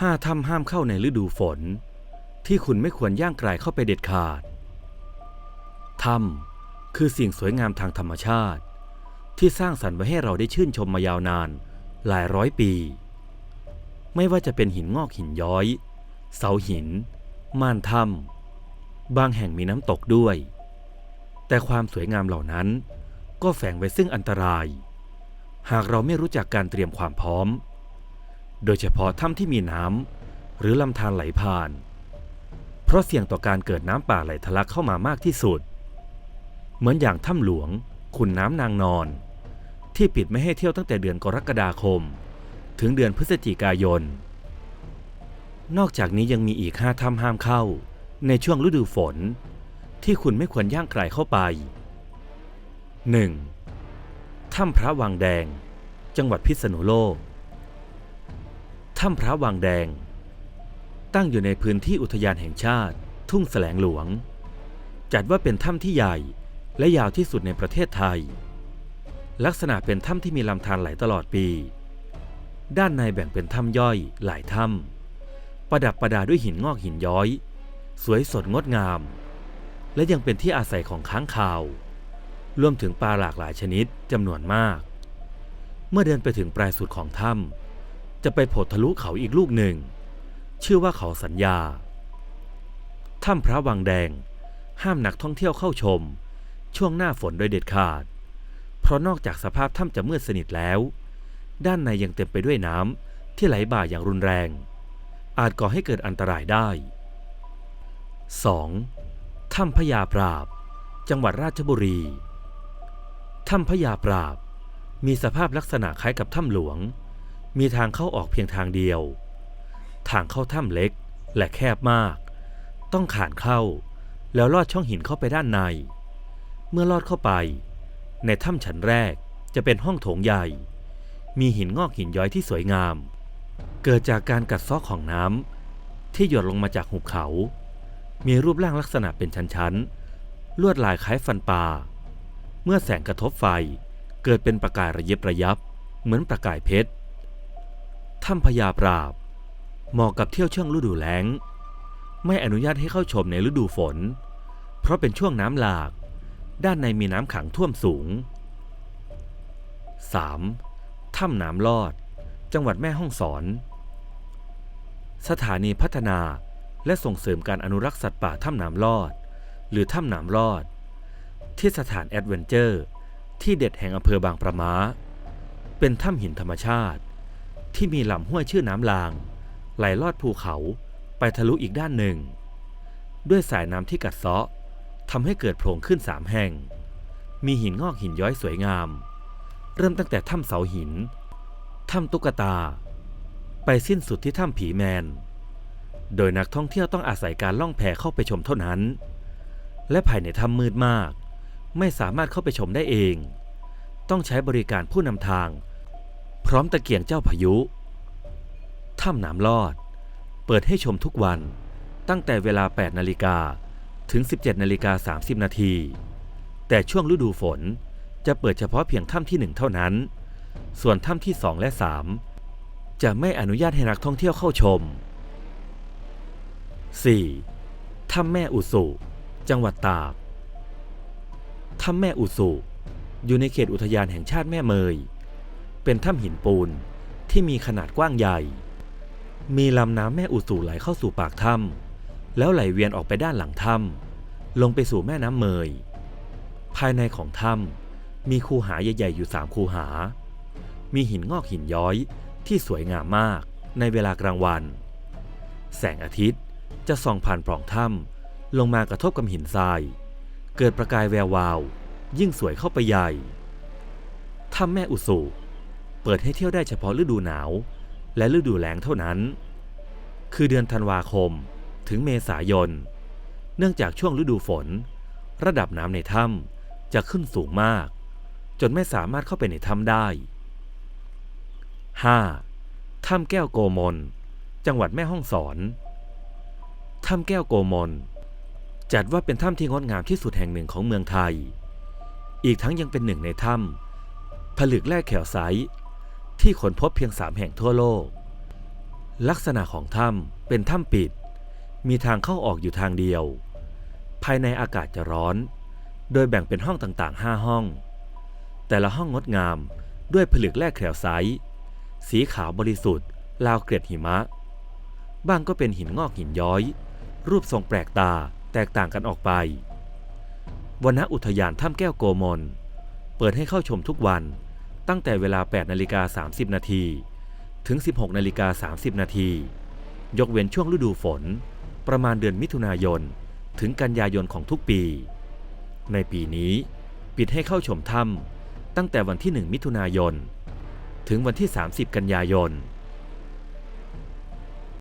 ห้าถ้ำห้ามเข้าในฤดูฝน ที่คุณไม่ควรย่างกรายเข้าไปเด็ดขาด ถ้ำคือสิ่งสวยงามทางธรรมชาติ ที่สร้างสรรค์ไว้ให้เราได้ชื่นชมมายาวนานหลายร้อยปี ไม่ว่าจะเป็นหินงอกหินย้อย เสาหิน ม่านถ้ำบางแห่งมีน้ำตกด้วย แต่ความสวยงามเหล่านั้น ก็แฝงไว้ซึ่งอันตราย หากเราไม่รู้จักการเตรียมความพร้อม โดยเฉพาะถ้ำที่มีน้ำหรือลำธารไหลผ่าน เพราะเสี่ยงต่อการเกิดน้ำป่าไหลทะลักเข้ามามากที่สุด เหมือนอย่างถ้ำหลวงขุนน้ำนางนอน ที่ปิดไม่ให้เที่ยวตั้งแต่เดือนกรกฎาคม ถึงเดือนพฤศจิกายน นอกจากนี้ยังมีอีกห้าถ้ำห้ามเข้า ในช่วงฤดูฝน ที่คุณไม่ควรย่างไกลเข้าไป 1. ถ้ำพระวังแดง จังหวัดพิษณุโลก ถ้ำพระวังแดง ตั้งอยู่ในพื้นที่อุทยานแห่งชาติ ทุ่งแสลงหลวง จัดว่าเป็นถ้ำที่ใหญ่และยาวที่สุดในประเทศไทย ลักษณะเป็นถ้ำที่มีลำธารไหลตลอดปี ด้านในแบ่งเป็นถ้ำย่อยหลายถ้ำประดับประดาด้วยหินงอกหินย้อย สวยสดงดงาม และยังเป็นที่อาศัยของค้างคาว รวมถึงปลาหลากหลายชนิดจำนวนมาก เมื่อเดินไปถึงปลายสุดของถ้ำ จะไปโผล่ทะลุเขาอีกลูกหนึ่ง ชื่อว่าเขาสัญญา ถ้ำพระวังแดง ห้ามนักท่องเที่ยวเข้าชม ช่วงหน้าฝนโดยเด็ดขาด เพราะนอกจากสภาพถ้ำจะมืดสนิทแล้ว ด้านในยังเต็มไปด้วยน้ำที่ไหลบ่าอย่างรุนแรง อาจก่อให้เกิดอันตรายได้ 2. ถ้ำพญาปราบ จังหวัดราชบุรี ถ้ำพญาปราบ มีสภาพลักษณะคล้ายกับถ้ำหลวง มีทางเข้าออกเพียงทางเดียว ทางเข้าถ้ำเล็กและแคบมาก ต้องขานเข้า แล้วลอดช่องหินเข้าไปด้านใน เมื่อลอดเข้าไป ในถ้ำชั้นแรกจะเป็นห้องโถงใหญ่ มีหินงอกหินย้อยที่สวยงาม เกิดจากการกัดเซอกของน้ำที่หยดลงมาจากหุบเขา มีรูปร่างลักษณะเป็นชั้นๆ ลวดลายคล้ายฟันปลา เมื่อแสงกระทบไฟเกิดเป็นประกายระยิบระยับ เหมือนประกายเพชร ถ้ำพญาปราบ เหมาะกับเที่ยวช่วงฤดูแล้ง ไม่อนุญาตให้เข้าชมในฤดูฝน เพราะเป็นช่วงน้ำหลาก ด้านในมีน้ำขังท่วมสูง 3. ถ้ำน้ำลอด จังหวัดแม่ฮ่องสอน สถานีพัฒนาและส่งเสริมการอนุรักษ์สัตว์ป่าถ้ำน้ำลอด หรือถ้ำน้ำลอด ที่สถานแอดเวนเจอร์ ที่เด็ดแห่งอำเภอบางประมา เป็นถ้ำหินธรรมชาติ ที่มีลำห้วยชื่อน้ำลาง ไหลลอดภูเขาไปทะลุอีกด้านหนึ่ง ด้วยสายน้ำที่กัดเซาะทำให้เกิดโพรงขึ้นสามแห่ง มีหินงอกหินย้อยสวยงาม เริ่มตั้งแต่ถ้ำเสาหิน ถ้ำตุ๊กตา ไปสิ้นสุดที่ถ้ำผีแมน โดยนักท่องเที่ยวต้องอาศัยการล่องแพเข้าไปชมเท่านั้น และภายในถ้ำมืดมาก ไม่สามารถเข้าไปชมได้เอง ต้องใช้บริการผู้นำทาง พร้อมตะเกียงเจ้าพายุ ถ้ำหน้ำลอด เปิดให้ชมทุกวันตั้งแต่เวลา 8 นาฬิกาถึง 17 นาฬิกา 30 นาที แต่ช่วงฤดูฝนจะเปิดเฉพาะเพียงถ้ำที่ 1 เท่านั้น ส่วนถ้ำที่ 2 และ 3 จะไม่อนุญาตให้นักท่องเที่ยวเข้าชม 4. ถ้ำแม่อุสุ จังหวัดตาก ถ้ำแม่อุสุ อยู่ในเขตอุทยานแห่งชาติแม่เมย เป็นถ้ำหินปูนที่มีขนาดกว้างใหญ่ มีลำน้ำแม่อุสุไหลเข้าสู่ปากถ้ำแล้วไหลเวียนออกไปด้านหลังถ้ำลงไปสู่แม่น้ำเมย ภายในของถ้ำมีคูหาใหญ่ๆอยู่สามคูหา มีหินงอกหินย้อยที่สวยงามมากในเวลากลางวัน แสงอาทิตย์จะส่องผ่านปล่องถ้ำลงมากระทบกับหินทราย เกิดประกายแวววาว ยิ่งสวยเข้าไปใหญ่ถ้ำแม่อุสุ เปิดให้เที่ยวได้เฉพาะฤดูหนาว และฤดูแล้งเท่านั้น คือเดือนธันวาคมถึงเมษายน เนื่องจากช่วงฤดูฝน ระดับน้ำในถ้ำจะขึ้นสูงมาก จนไม่สามารถเข้าไปในถ้ำได้ 5. ถ้ำแก้วโกมล จังหวัดแม่ฮ่องสอน ถ้ำแก้วโกมล จัดว่าเป็นถ้ำที่งดงามที่สุดแห่งหนึ่งของเมืองไทย อีกทั้งยังเป็นหนึ่งในถ้ำผลึกแร่แขวไซ ที่ค้นพบเพียงสามแห่งทั่วโลก ลักษณะของถ้ำเป็นถ้ำปิด มีทางเข้าออกอยู่ทางเดียว ภายในอากาศจะร้อน โดยแบ่งเป็นห้องต่างๆ 5 ห้อง แต่ละห้องงดงามด้วยผลึกแร่แคลไซต์สีขาวบริสุทธิ์ราวเกล็ดหิมะ บ้างก็เป็นหินงอกหินย้อย รูปทรงแปลกตาแตกต่างกันออกไปวนอุทยานถ้ำแก้วโกมล เปิดให้เข้าชมทุกวัน ตั้งแต่เวลา 8นาฬิกา30 นาทีถึง 16นาฬิกา30 นาทียกเว้นช่วงฤดูฝน ประมาณเดือนมิถุนายน ถึงกันยายนของทุกปี ในปีนี้ปิดให้เข้าชมถ้ำตั้งแต่วันที่ 1 มิถุนายน ถึงวันที่ 30 กันยายน